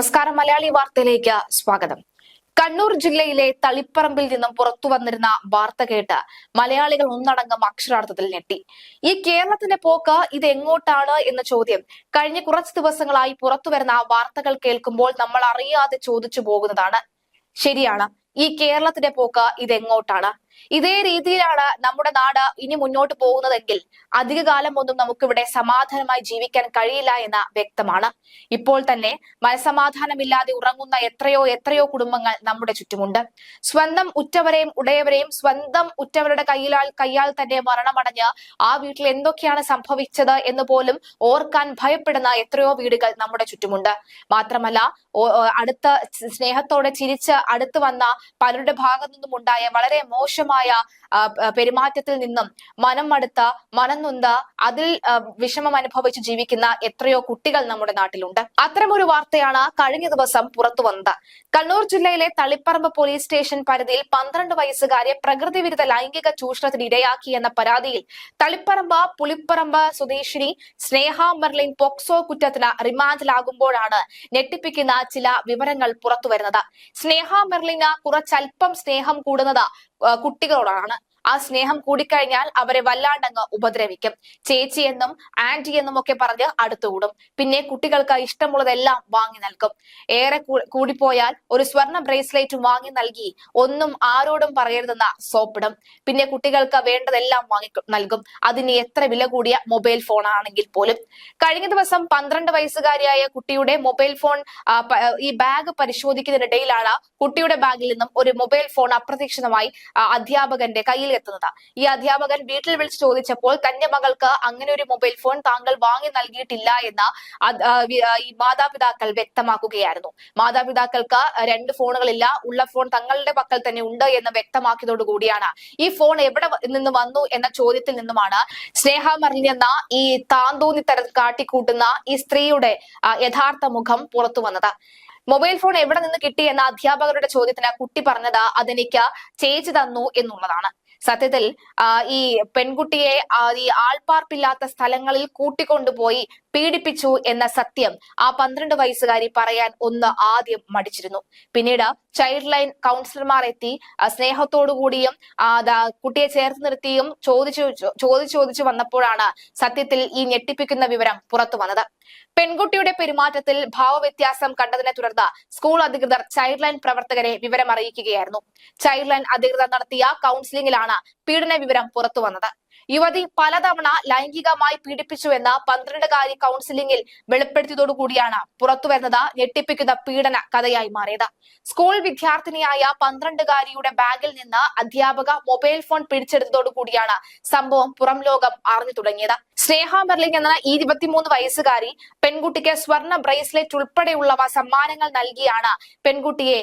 നമസ്കാരം. മലയാളി വാർത്തയിലേക്ക് സ്വാഗതം. കണ്ണൂർ ജില്ലയിലെ തളിപ്പറമ്പിൽ നിന്നും പുറത്തു വന്നിരുന്ന വാർത്ത കേട്ട് മലയാളികൾ ഒന്നടങ്കം അക്ഷരാർത്ഥത്തിൽ ഞെട്ടി. ഈ കേരളത്തിന്റെ പോക്ക് ഇത് എങ്ങോട്ടാണ് എന്ന ചോദ്യം കഴിഞ്ഞ കുറച്ച് ദിവസങ്ങളായി പുറത്തു വരുന്ന വാർത്തകൾ കേൾക്കുമ്പോൾ നമ്മൾ അറിയാതെ ചോദിച്ചു പോകുന്നതാണ്. ശരിയാണ്. ഈ കേരളത്തിന്റെ പോക്ക് ഇതെങ്ങോട്ടാണ്? ഇതേ രീതിയിലാണ് നമ്മുടെ നാട് ഇനി മുന്നോട്ട് പോകുന്നതെങ്കിൽ അധിക കാലം ഒന്നും നമുക്കിവിടെ സമാധാനമായി ജീവിക്കാൻ കഴിയില്ല എന്ന് വ്യക്തമാണ്. ഇപ്പോൾ തന്നെ മനസമാധാനമില്ലാതെ ഉറങ്ങുന്ന എത്രയോ എത്രയോ കുടുംബങ്ങൾ നമ്മുടെ ചുറ്റുമുണ്ട്. സ്വന്തം ഉറ്റവരെയും ഉടയവരെയും സ്വന്തം ഉറ്റവരുടെ കയ്യിലാൽ കയ്യാൽ തന്നെ മരണമടഞ്ഞ് ആ വീട്ടിൽ എന്തൊക്കെയാണ് സംഭവിച്ചത് എന്ന് പോലും ഓർക്കാൻ ഭയപ്പെടുന്ന എത്രയോ വീടുകൾ നമ്മുടെ ചുറ്റുമുണ്ട്. മാത്രമല്ല അടുത്ത സ്നേഹത്തോടെ ചിരിച്ച് അടുത്ത് വന്ന പലരുടെ ഭാഗത്തു നിന്നും ഉണ്ടായ വളരെ മോശമായ പെരുമാറ്റത്തിൽ നിന്നും മനം മടുത്ത മനം നൊന്ത അതിൽ വിഷമം അനുഭവിച്ച് ജീവിക്കുന്ന എത്രയോ കുട്ടികൾ നമ്മുടെ നാട്ടിലുണ്ട്. അത്തരമൊരു വാർത്തയാണ് കഴിഞ്ഞ ദിവസം പുറത്തു വന്നത്. കണ്ണൂർ ജില്ലയിലെ തളിപ്പറമ്പ് പോലീസ് സ്റ്റേഷൻ പരിധിയിൽ പന്ത്രണ്ട് വയസ്സുകാരെ പ്രകൃതി വിരുദ്ധ ലൈംഗിക ചൂഷണത്തിന് ഇരയാക്കി എന്ന പരാതിയിൽ തളിപ്പറമ്പ് പുളിപ്പറമ്പ് സ്വദേശിനി സ്നേഹ മെർലിൻ പോക്സോ കുറ്റത്തിന് റിമാൻഡിലാകുമ്പോഴാണ് ഞെട്ടിപ്പിക്കുന്ന ചില വിവരങ്ങൾ പുറത്തുവരുന്നത്. സ്നേഹ മെർലിന് കുറച്ചൽപ്പം സ്നേഹം കൂടുന്നത് കുട്ടികളോടാണ്. ആ സ്നേഹം കൂടിക്കഴിഞ്ഞാൽ അവരെ വല്ലാണ്ടങ്ങ് ഉപദ്രവിക്കും. ചേച്ചി എന്നും ആന്റി എന്നും ഒക്കെ പറഞ്ഞ് അടുത്തുകൂടും പിന്നെ കുട്ടികൾക്ക് ഇഷ്ടമുള്ളതെല്ലാം വാങ്ങി നൽകും. ഏറെ കൂടിപ്പോയാൽ ഒരു സ്വർണ ബ്രേസ്ലെറ്റ് വാങ്ങി നൽകി ഒന്നും ആരോടും പറയരുതെന്ന സോപ്പിടും. പിന്നെ കുട്ടികൾക്ക് വേണ്ടതെല്ലാം വാങ്ങി നൽകും. അതിന് എത്ര വില കൂടിയ മൊബൈൽ ഫോൺ ആണെങ്കിൽ പോലും. കഴിഞ്ഞ ദിവസം പന്ത്രണ്ട് വയസ്സുകാരിയായ കുട്ടിയുടെ മൊബൈൽ ഫോൺ ഈ ബാഗ് പരിശോധിക്കുന്നതിനിടയിലാണ് കുട്ടിയുടെ ബാഗിൽ നിന്നും ഒരു മൊബൈൽ ഫോൺ അപ്രതീക്ഷിതമായി അധ്യാപകന്റെ കയ്യിൽ എത്തുന്നത് ഈ അധ്യാപകൻ വീട്ടിൽ വിളിച്ച് ചോദിച്ചപ്പോൾ തന്റെ മകൾക്ക് അങ്ങനെ ഒരു മൊബൈൽ ഫോൺ താങ്കൾ വാങ്ങി നൽകിയിട്ടില്ല എന്ന് ഈ മാതാപിതാക്കൾ വ്യക്തമാക്കുകയായിരുന്നു. മാതാപിതാക്കൾക്ക് രണ്ട് ഫോണുകളില്ല ഉള്ള ഫോൺ തങ്ങളുടെ പക്കൽ തന്നെ ഉണ്ട് എന്ന് വ്യക്തമാക്കിയതോടുകൂടിയാണ് ഈ ഫോൺ എവിടെ നിന്ന് വന്നു എന്ന ചോദ്യത്തിൽ നിന്നുമാണ് സ്നേഹ മറിഞ്ഞ എന്ന ഈ താന്തോന്നി തര കാട്ടിക്കൂട്ടുന്ന ഈ സ്ത്രീയുടെ യഥാർത്ഥ മുഖം പുറത്തു വന്നത്. മൊബൈൽ ഫോൺ എവിടെ നിന്ന് കിട്ടി? എന്ന അധ്യാപകരുടെ ചോദ്യത്തിന് കുട്ടി പറഞ്ഞത് അതെനിക്ക് ചേച്ചി തന്നു എന്നുള്ളതാണ്. സത്യത്തിൽ ഈ പെൺകുട്ടിയെ ഈ ആൾപ്പാർപ്പില്ലാത്ത സ്ഥലങ്ങളിൽ കൂട്ടിക്കൊണ്ടുപോയി പീഡിപ്പിച്ചു എന്ന സത്യം ആ പന്ത്രണ്ട് വയസ്സുകാരി പറയാൻ ഒന്ന് ആദ്യം മടിച്ചിരുന്നു. പിന്നീട് ചൈൽഡ് ലൈൻ കൗൺസിലർമാർ എത്തി സ്നേഹത്തോടുകൂടിയും കുട്ടിയെ ചേർത്ത് നിർത്തിയും ചോദിച്ചു ചോദിച്ചു ചോദിച്ചു വന്നപ്പോഴാണ് സത്യത്തിൽ ഈ ഞെട്ടിപ്പിക്കുന്ന വിവരം പുറത്തു വന്നത്. പെൺകുട്ടിയുടെ പെരുമാറ്റത്തിൽ ഭാവവ്യത്യാസം കണ്ടതിനെ തുടർന്ന് സ്കൂൾ അധികൃതർ ചൈൽഡ് ലൈൻ പ്രവർത്തകരെ വിവരം അറിയിക്കുകയായിരുന്നു ചൈൽഡ് ലൈൻ അധികൃതർ നടത്തിയ കൗൺസിലിംഗിലാണ് പീഡന വിവരം പുറത്തു വന്നത് യുവതി പലതവണ ലൈംഗികമായി പീഡിപ്പിച്ചുവെന്ന് പന്ത്രണ്ടുകാരി കൗൺസിലിംഗിൽ വെളിപ്പെടുത്തിയതോടുകൂടിയാണ് പുറത്തുവരുന്നത് ഞെട്ടിപ്പിക്കുന്ന പീഡന കഥയായി മാറിയത്. സ്കൂൾ വിദ്യാർത്ഥിനിയായ പന്ത്രണ്ടുകാരിയുടെ ബാഗിൽ നിന്ന് അധ്യാപക മൊബൈൽ ഫോൺ പിടിച്ചെടുത്തതോടുകൂടിയാണ് സംഭവം പുറം ലോകം അറിഞ്ഞു തുടങ്ങിയത്. സ്നേഹ മെർലിംഗ് എന്ന ഈ ഇരുപത്തിമൂന്ന് വയസ്സുകാരി പെൺകുട്ടിക്ക് സ്വർണ ബ്രേസ്ലെറ്റ് ഉൾപ്പെടെയുള്ളവ സമ്മാനങ്ങൾ നൽകിയാണ് പെൺകുട്ടിയെ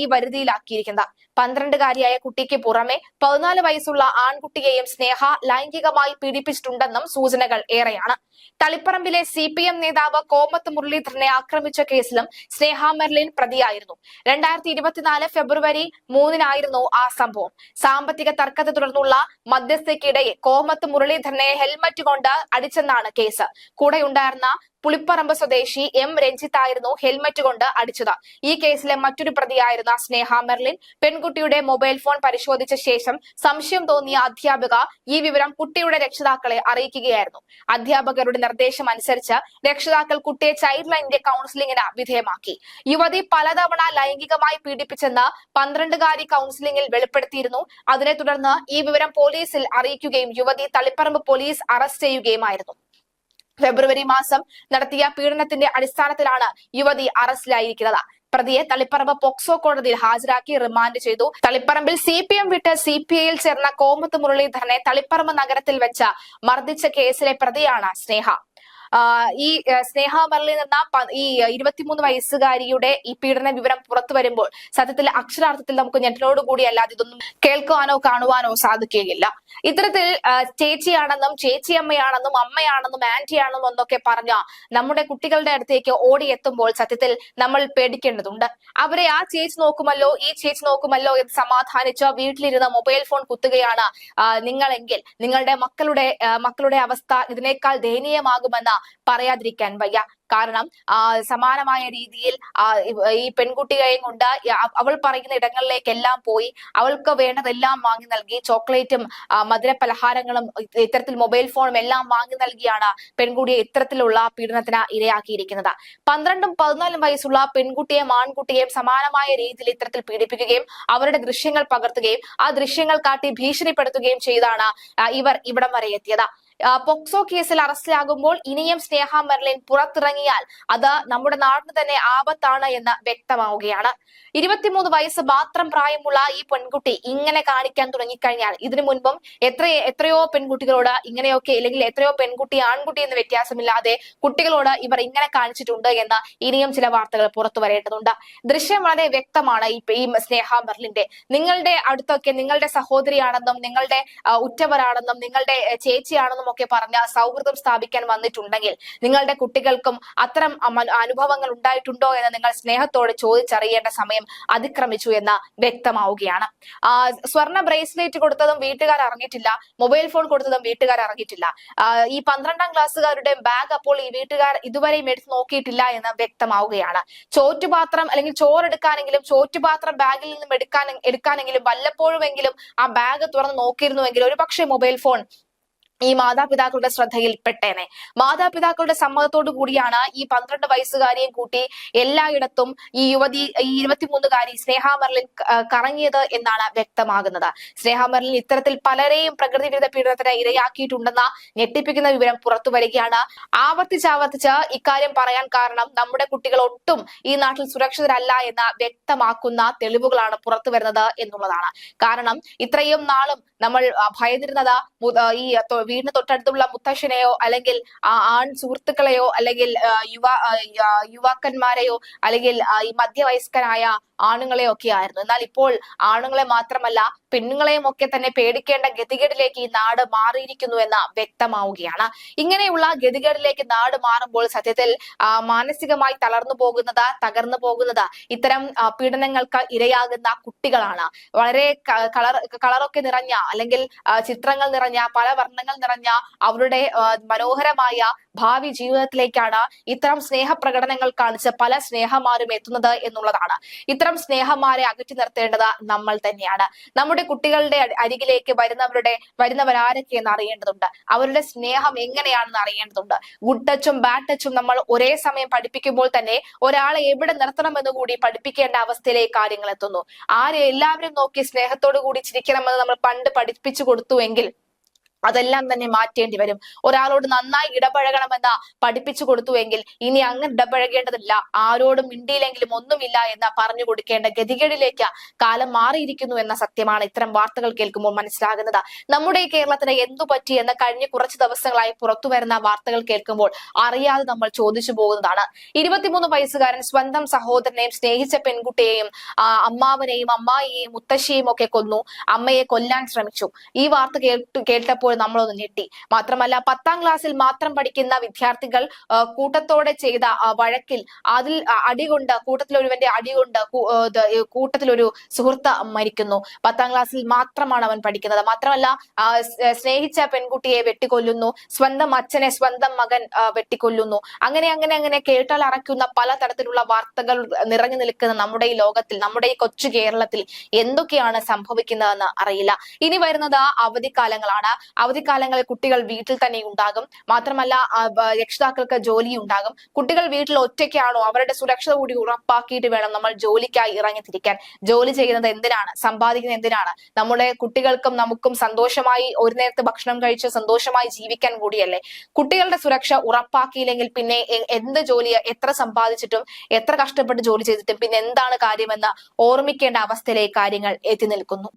ഈ വരുതിയിലാക്കിയിരിക്കുന്നത്. പന്ത്രണ്ടുകാരിയായ കുട്ടിക്ക് പുറമെ പതിനാല് വയസ്സുള്ള ആൺകുട്ടിയെയും സ്നേഹ ലൈംഗികമായി പീഡിപ്പിച്ചിട്ടുണ്ടെന്നും സൂചനകൾ ഏറെയാണ്. തളിപ്പറമ്പിലെ സി പി എം നേതാവ് കോമത്ത് മുരളീധരനെ ആക്രമിച്ച കേസിലും സ്നേഹ മെർലിൻ പ്രതിയായിരുന്നു. രണ്ടായിരത്തി ഇരുപത്തിനാല് ഫെബ്രുവരി മൂന്നിനായിരുന്നു ആ സംഭവം. സാമ്പത്തിക തർക്കത്തെ തുടർന്നുള്ള മധ്യസ്ഥയ്ക്കിടെ കോമത്ത് മുരളീധരനെ ഹെൽമറ്റ് കൊണ്ട് അടിച്ചെന്നാണ് കേസ്. കൂടെയുണ്ടായിരുന്ന പുളിപ്പറമ്പ് സ്വദേശി എം രഞ്ജിത്തായിരുന്നു ഹെൽമറ്റ് കൊണ്ട് അടിച്ചത്. ഈ കേസിലെ മറ്റൊരു പ്രതിയായിരുന്ന സ്നേഹ മെർലിൻ പെൺകുട്ടിയുടെ മൊബൈൽ ഫോൺ പരിശോധിച്ച ശേഷം സംശയം തോന്നിയ അധ്യാപിക ഈ വിവരം കുട്ടിയുടെ രക്ഷിതാക്കളെ അറിയിക്കുകയായിരുന്നു. അധ്യാപകരുടെ നിർദ്ദേശം അനുസരിച്ച് രക്ഷിതാക്കൾ കുട്ടിയെ ചൈൽഡ് ലൈനിന്റെ കൌൺസിലിംഗിന് വിധേയമാക്കി. യുവതി പലതവണ ലൈംഗികമായി പീഡിപ്പിച്ചെന്ന് പന്ത്രണ്ടുകാരി കൌൺസിലിംഗിൽ വെളിപ്പെടുത്തിയിരുന്നു. അതിനെ തുടർന്ന് ഈ വിവരം പോലീസിൽ അറിയിക്കുകയും യുവതി തളിപ്പറമ്പ് പോലീസ് അറസ്റ്റ് ചെയ്യുകയുമായിരുന്നു. ഫെബ്രുവരി മാസം നടത്തിയ പീഡനത്തിന്റെ അടിസ്ഥാനത്തിലാണ് യുവതി അറസ്റ്റിലായിരിക്കുന്നത്. പ്രതിയെ തളിപ്പറമ്പ് പോക്സോ കോടതിയിൽ ഹാജരാക്കി റിമാൻഡ് ചെയ്തു. തളിപ്പറമ്പിൽ സി പി എം വിട്ട് സി പി ഐയിൽ ചേർന്ന കോമത്ത് മുരളീധരനെ തളിപ്പറമ്പ് നഗരത്തിൽ വെച്ച് മർദ്ദിച്ച കേസിലെ പ്രതിയാണ് സ്നേഹ. ഈ സ്നേഹ മരളിൽ നിന്ന ഈ ഇരുപത്തിമൂന്ന് വയസ്സുകാരിയുടെ ഈ പീഡന വിവരം പുറത്തു വരുമ്പോൾ സത്യത്തിൽ അക്ഷരാർത്ഥത്തിൽ നമുക്ക് ഞെട്ടിനോട് കൂടി അല്ലാതെ ഇതൊന്നും കേൾക്കുവാനോ കാണുവാനോ സാധിക്കുകയില്ല. ഇത്തരത്തിൽ ചേച്ചിയാണെന്നും ചേച്ചിയമ്മയാണെന്നും അമ്മയാണെന്നും ആന്റിയാണെന്നും എന്നൊക്കെ പറഞ്ഞ നമ്മുടെ കുട്ടികളുടെ അടുത്തേക്ക് ഓടിയെത്തുമ്പോൾ സത്യത്തിൽ നമ്മൾ പേടിക്കേണ്ടതുണ്ട്. അവരെ ആ ചേച്ചി നോക്കുമല്ലോ ഈ ചേച്ചി നോക്കുമല്ലോ എന്ന് സമാധാനിച്ച വീട്ടിലിരുന്ന മൊബൈൽ ഫോൺ കുത്തുകയാണ് നിങ്ങളെങ്കിൽ നിങ്ങളുടെ മക്കളുടെ മക്കളുടെ അവസ്ഥ ഇതിനേക്കാൾ ദയനീയമാകുമെന്ന് പറയാതിരിക്കാൻ വയ്യ. കാരണം സമാനമായ രീതിയിൽ ഈ പെൺകുട്ടികളെയും കൊണ്ട് അവൾ പറയുന്ന ഇടങ്ങളിലേക്കെല്ലാം പോയി അവൾക്ക് വേണ്ടതെല്ലാം വാങ്ങി നൽകി ചോക്ലേറ്റും മധുരപലഹാരങ്ങളും മധുര പലഹാരങ്ങളും ഇത്തരത്തിൽ മൊബൈൽ ഫോണും എല്ലാം വാങ്ങി നൽകിയാണ് പെൺകുട്ടിയെ ഇത്തരത്തിലുള്ള പീഡനത്തിന് ഇരയാക്കിയിരിക്കുന്നത്. പന്ത്രണ്ടും പതിനാലും വയസ്സുള്ള പെൺകുട്ടിയെയും ആൺകുട്ടിയെയും സമാനമായ രീതിയിൽ ഇത്തരത്തിൽ പീഡിപ്പിക്കുകയും അവരുടെ ദൃശ്യങ്ങൾ പകർത്തുകയും ആ ദൃശ്യങ്ങൾ കാട്ടി ഭീഷണിപ്പെടുത്തുകയും ചെയ്താണ് ഇവർ ഇവിടം വരെ എത്തിയത്. പോക്സോ കേസിൽ അറസ്റ്റിലാകുമ്പോൾ ഇനിയും സ്നേഹ മെർലിൻ പുറത്തിറങ്ങിയാൽ അത് നമ്മുടെ നാടിന് തന്നെ ആപത്താണ് എന്ന് വ്യക്തമാവുകയാണ്. ഇരുപത്തിമൂന്ന് വയസ്സ് മാത്രം പ്രായമുള്ള ഈ പെൺകുട്ടി ഇങ്ങനെ കാണിക്കാൻ തുടങ്ങിക്കഴിഞ്ഞാൽ ഇതിനു മുൻപും എത്ര എത്രയോ പെൺകുട്ടികളോട് ഇങ്ങനെയൊക്കെ അല്ലെങ്കിൽ എത്രയോ പെൺകുട്ടി ആൺകുട്ടി എന്ന് വ്യത്യാസമില്ലാതെ കുട്ടികളോട് ഇവർ ഇങ്ങനെ കാണിച്ചിട്ടുണ്ട് എന്ന് ഇനിയും ചില വാർത്തകൾ പുറത്തു വരേണ്ടതുണ്ട്. ദൃശ്യം വളരെ വ്യക്തമാണ് ഈ സ്നേഹ മെർലിന്റെ നിങ്ങളുടെ അടുത്തൊക്കെ നിങ്ങളുടെ സഹോദരിയാണെന്നും നിങ്ങളുടെ ഉറ്റവരാണെന്നും നിങ്ങളുടെ ആ, ചേച്ചിയാണെന്നും ഒക്കെ പറഞ്ഞ സൗഹൃദം സ്ഥാപിക്കാൻ വന്നിട്ടുണ്ടെങ്കിൽ നിങ്ങളുടെ കുട്ടികൾക്കും അത്തരം അനുഭവങ്ങൾ ഉണ്ടായിട്ടുണ്ടോ എന്ന് നിങ്ങൾ സ്നേഹത്തോടെ ചോദിച്ചറിയേണ്ട സമയം അതിക്രമിച്ചു എന്ന് വ്യക്തമാവുകയാണ്. സ്വർണ ബ്രേസ്ലെറ്റ് കൊടുത്തതും വീട്ടുകാർ അറിഞ്ഞിട്ടില്ല മൊബൈൽ ഫോൺ കൊടുത്തതും വീട്ടുകാർ അറിഞ്ഞിട്ടില്ല. ഈ പന്ത്രണ്ടാം ക്ലാസ്സുകാരുടെ ബാഗ് അപ്പോൾ ഈ വീട്ടുകാർ ഇതുവരെയും എടുത്ത് നോക്കിയിട്ടില്ല എന്ന് വ്യക്തമാവുകയാണ്. ചോറ്റുപാത്രം അല്ലെങ്കിൽ ചോറെടുക്കാനെങ്കിലും ചോറ്റുപാത്രം ബാഗിൽ നിന്നും എടുക്കാൻ എടുക്കാനെങ്കിലും വല്ലപ്പോഴുമെങ്കിലും ആ ബാഗ് തുറന്ന് നോക്കിയിരുന്നുവെങ്കിൽ ഒരു പക്ഷേ മൊബൈൽ ഫോൺ ഈ മാതാപിതാക്കളുടെ ശ്രദ്ധയിൽ പെട്ടേനെ മാതാപിതാക്കളുടെ സമ്മതത്തോടു കൂടിയാണ് ഈ പന്ത്രണ്ട് വയസ്സുകാരിയും കൂട്ടി എല്ലായിടത്തും ഈ യുവതി ഈ ഇരുപത്തിമൂന്നുകാരി സ്നേഹ മെർലിൻ കറങ്ങിയത് എന്നാണ് വ്യക്തമാകുന്നത്. സ്നേഹ മെർലിൻ ഇത്തരത്തിൽ പലരെയും പ്രകൃതി വിരുദ്ധ പീഡനത്തിന് ഇരയാക്കിയിട്ടുണ്ടെന്ന ഞെട്ടിപ്പിക്കുന്ന വിവരം പുറത്തു വരികയാണ്. ആവർത്തിച്ചാവർത്തിച്ച് ഇക്കാര്യം പറയാൻ കാരണം നമ്മുടെ കുട്ടികൾ ഒട്ടും ഈ നാട്ടിൽ സുരക്ഷിതരല്ല എന്ന് വ്യക്തമാക്കുന്ന തെളിവുകളാണ് പുറത്തു വരുന്നത് എന്നുള്ളതാണ്. കാരണം ഇത്രയും നാളും നമ്മൾ ഭയന്നിരുന്നത് ഈ വീടിന് തൊട്ടടുത്തുള്ള മുത്തശ്ശനെയോ അല്ലെങ്കിൽ ആ ആൺ സുഹൃത്തുക്കളെയോ അല്ലെങ്കിൽ യുവ യുവാക്കന്മാരെയോ അല്ലെങ്കിൽ ഈ മധ്യവയസ്കനായ ആണുങ്ങളെയോ ഒക്കെ ആയിരുന്നു. എന്നാൽ ഇപ്പോൾ ആണുങ്ങളെ മാത്രമല്ല പെണ്ണുങ്ങളെയും ഒക്കെ തന്നെ പേടിക്കേണ്ട ഗതികേടിലേക്ക് ഈ നാട് മാറിയിരിക്കുന്നു എന്ന് വ്യക്തമാവുകയാണ്. ഇങ്ങനെയുള്ള ഗതികേടിലേക്ക് നാട് മാറുമ്പോൾ സത്യത്തിൽ മാനസികമായി തളർന്നു പോകുന്നത് തകർന്നു പോകുന്നത് ഇത്തരം പീഡനങ്ങൾക്ക് ഇരയാകുന്ന കുട്ടികളാണ്. വളരെ കളർ കളറൊക്കെ നിറഞ്ഞ അല്ലെങ്കിൽ ചിത്രങ്ങൾ നിറഞ്ഞ പല വർണങ്ങൾ നിറഞ്ഞ അവരുടെ മനോഹരമായ ഭാവി ജീവിതത്തിലേക്കാണ് ഇത്തരം സ്നേഹപ്രകടനങ്ങൾ കാണിച്ച് പല സ്നേഹമാരും എത്തുന്നത് എന്നുള്ളതാണ്. ഇത്തരം സ്നേഹമാരെ അകറ്റി നിർത്തേണ്ടത് നമ്മൾ തന്നെയാണ്. നമ്മുടെ കുട്ടികളുടെ അരികിലേക്ക് വരുന്നവരുടെ വരുന്നവരാരൊക്കെ എന്ന് അറിയേണ്ടതുണ്ട്? അവരുടെ സ്നേഹം എങ്ങനെയാണെന്ന് അറിയേണ്ടതുണ്ട്? ഗുഡ് ടച്ചും ബാഡ് ടച്ചും നമ്മൾ ഒരേ സമയം പഠിപ്പിക്കുമ്പോൾ തന്നെ ഒരാളെ എവിടെ നിർത്തണമെന്ന് കൂടി പഠിപ്പിക്കേണ്ട അവസ്ഥയിലേക്ക് കാര്യങ്ങൾ എത്തുന്നു. ആരെ എല്ലാവരും നോക്കി സ്നേഹത്തോടു കൂടി ചിരിക്കണമെന്ന് നമ്മൾ പണ്ട് പഠിപ്പിച്ചു കൊടുത്തുവെങ്കിൽ അതെല്ലാം തന്നെ മാറ്റേണ്ടി വരും. ഒരാളോട് നന്നായി ഇടപഴകണമെന്ന പഠിപ്പിച്ചു കൊടുത്തുവെങ്കിൽ ഇനി അങ്ങനെ ഇടപഴകേണ്ടതില്ല. ആരോടും മിണ്ടിയില്ലെങ്കിലും ഒന്നുമില്ല എന്ന് പറഞ്ഞു കൊടുക്കേണ്ട ഗതികേടിലേക്ക് കാലം മാറിയിരിക്കുന്നു എന്ന സത്യമാണ് ഇത്തരം വാർത്തകൾ കേൾക്കുമ്പോൾ മനസ്സിലാകുന്നത്. നമ്മുടെ ഈ കേരളത്തിന് എന്തു പറ്റി എന്ന് കഴിഞ്ഞ കുറച്ച് ദിവസങ്ങളായി പുറത്തു വരുന്ന വാർത്തകൾ കേൾക്കുമ്പോൾ അറിയാതെ നമ്മൾ ചോദിച്ചു പോകുന്നതാണ്. ഇരുപത്തിമൂന്ന് വയസ്സുകാരൻ സ്വന്തം സഹോദരനെയും സ്നേഹിച്ച പെൺകുട്ടിയെയും അമ്മാവനെയും അമ്മായിയെയും മുത്തശ്ശിയെയും ഒക്കെ കൊന്നു. അമ്മയെ കൊല്ലാൻ ശ്രമിച്ചു. ഈ വാർത്ത കേട്ടു കേട്ടപ്പോൾ നമ്മളൊന്ന് ഞെട്ടി. മാത്രമല്ല പത്താം ക്ലാസ്സിൽ മാത്രം പഠിക്കുന്ന വിദ്യാർത്ഥികൾ കൂട്ടത്തോടെ ചെയ്ത വഴക്കിൽ അതിൽ അടികൊണ്ട് കൂട്ടത്തിലൊരുവന്റെ അടികൊണ്ട് കൂട്ടത്തിലൊരു സുഹൃത്ത് മരിക്കുന്നു. പത്താം ക്ലാസ്സിൽ മാത്രമാണ് അവൻ പഠിക്കുന്നത്. മാത്രമല്ല സ്നേഹിച്ച പെൺകുട്ടിയെ വെട്ടിക്കൊല്ലുന്നു. സ്വന്തം അച്ഛനെ സ്വന്തം മകൻ വെട്ടിക്കൊല്ലുന്നു. അങ്ങനെ അങ്ങനെ അങ്ങനെ കേട്ടാൽ അറയ്ക്കുന്ന പല തരത്തിലുള്ള വാർത്തകൾ നിറഞ്ഞു നിൽക്കുന്ന നമ്മുടെ ഈ ലോകത്തിൽ നമ്മുടെ ഈ കൊച്ചു കേരളത്തിൽ എന്തൊക്കെയാണ് സംഭവിക്കുന്നതെന്ന് അറിയില്ല. ഇനി വരുന്നത് അവധിക്കാലങ്ങളാണ്. അവധിക്കാലങ്ങളിൽ കുട്ടികൾ വീട്ടിൽ തന്നെ ഉണ്ടാകും. മാത്രമല്ല രക്ഷിതാക്കൾക്ക് ജോലി ഉണ്ടാകും കുട്ടികൾ വീട്ടിൽ ഒറ്റയ്ക്കാണോ? അവരുടെ സുരക്ഷ കൂടി ഉറപ്പാക്കിയിട്ട് വേണം നമ്മൾ ജോലിക്കായി ഇറങ്ങിത്തിരിക്കാൻ ജോലി ചെയ്യുന്നത് എന്തിനാണ്? സമ്പാദിക്കുന്നത് എന്തിനാണ്? നമ്മുടെ കുട്ടികൾക്കും നമുക്കും സന്തോഷമായി ഒരു നേരത്തെ ഭക്ഷണം കഴിച്ച് സന്തോഷമായി ജീവിക്കാൻ കൂടിയല്ലേ? കുട്ടികളുടെ സുരക്ഷ ഉറപ്പാക്കിയില്ലെങ്കിൽ പിന്നെ എന്ത് ജോലി എത്ര സമ്പാദിച്ചിട്ടും എത്ര കഷ്ടപ്പെട്ട് ജോലി ചെയ്തിട്ടും പിന്നെ എന്താണ് കാര്യമെന്ന് ഓർമ്മിക്കേണ്ട അവസ്ഥയിലേക്ക് കാര്യങ്ങൾ എത്തി നിൽക്കുന്നു.